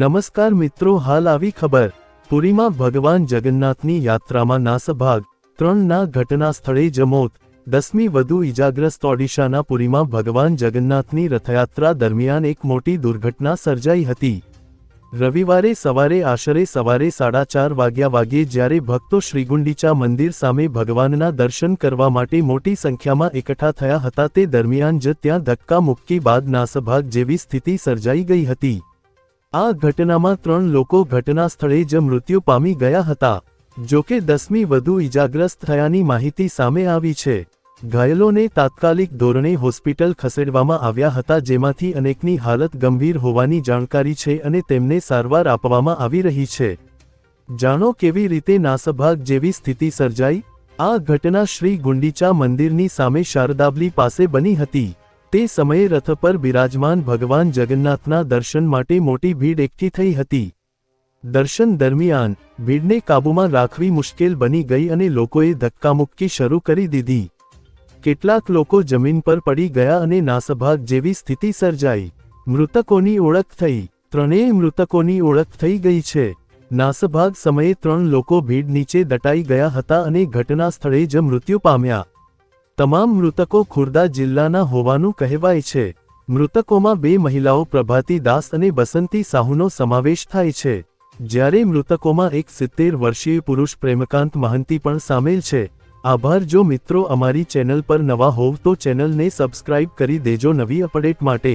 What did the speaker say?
નમસ્કાર મિત્રો, હાલ આવી ખબર. પુરીમાં ભગવાન જગન્નાથની યાત્રામાં નાસભાગ. ત્રણના ઘટના સ્થળે જ મોત. દસમી વધુ ઇજાગ્રસ્ત ઓડિશાના પુરીમાં ભગવાન જગન્નાથની રથયાત્રા દરમિયાન એક મોટી દુર્ઘટના સર્જાઈ હતી. રવિવારે સવારે આશરે સવારે સાડા ચાર વાગ્યા વાગ્યે જ્યારે ભક્તો શ્રીગુંડીચા મંદિર સામે ભગવાનના દર્શન કરવા માટે મોટી સંખ્યામાં એકઠા થયા હતા, તે દરમિયાન જ ત્યાં ધક્કા મુક્કી બાદ નાસભાગ જેવી સ્થિતિ સર્જાઈ ગઈ હતી. આ ઘટનામાં ત્રણ લોકો ઘટના સ્થળે જ મૃત્યુ પામી ગયા હતા જોકે દસમી વધુ ઇજાગ્રસ્ત થયાની માહિતી સામે આવી છે. ઘાયલોને તાત્કાલિક ધોરણે હોસ્પિટલ ખસેડવામાં આવ્યા હતા, જેમાંથી અનેકની હાલત ગંભીર હોવાની જાણકારી છે અને તેમને સારવાર આપવામાં આવી રહી છે. જાણો કેવી રીતે નાસભાગ જેવી સ્થિતિ સર્જાઈ? આ ઘટના શ્રી ગુંડીચા મંદિરની સામે શારદાબલી પાસે બની હતી. તે સમયે રથ પર બિરાજમાન ભગવાન જગન્નાથના દર્શન માટે મોટી ભીડ એકઠી થઈ હતી. દર્શન દરમિયાન ભીડને કાબૂમાં રાખવી મુશ્કેલ બની ગઈ અને લોકોએ ધક્કામુક્કી શરૂ કરી દીધી. કેટલાક લોકો જમીન પર પડી ગયા અને નાસભાગ જેવી સ્થિતિ સર્જાઈ. મૃતકોની ઓળખ થઈ. ત્રણેય મૃતકોની ઓળખ થઈ ગઈ છે. નાસભાગ સમયે ત્રણ લોકો ભીડ નીચે દટાઈ ગયા હતા અને ઘટના સ્થળે જ મૃત્યુ પામ્યા. તમામ મૃતકો ખુર્દા જિલ્લાના હોવાનું કહેવાય છે. મૃતકોમાં બે મહિલાઓ પ્રભાતી દાસ અને બસંતી સાહુનો સમાવેશ થાય છે. જ્યારે મૃતકોમાં એક સિત્તેર વર્ષીય પુરુષ પ્રેમકાંત મહંતી પણ સામેલ છે. આભાર, જો મિત્રો અમારી ચેનલ પર નવા હોવ તો ચેનલને સબસ્ક્રાઇબ કરી દેજો નવી અપડેટ માટે.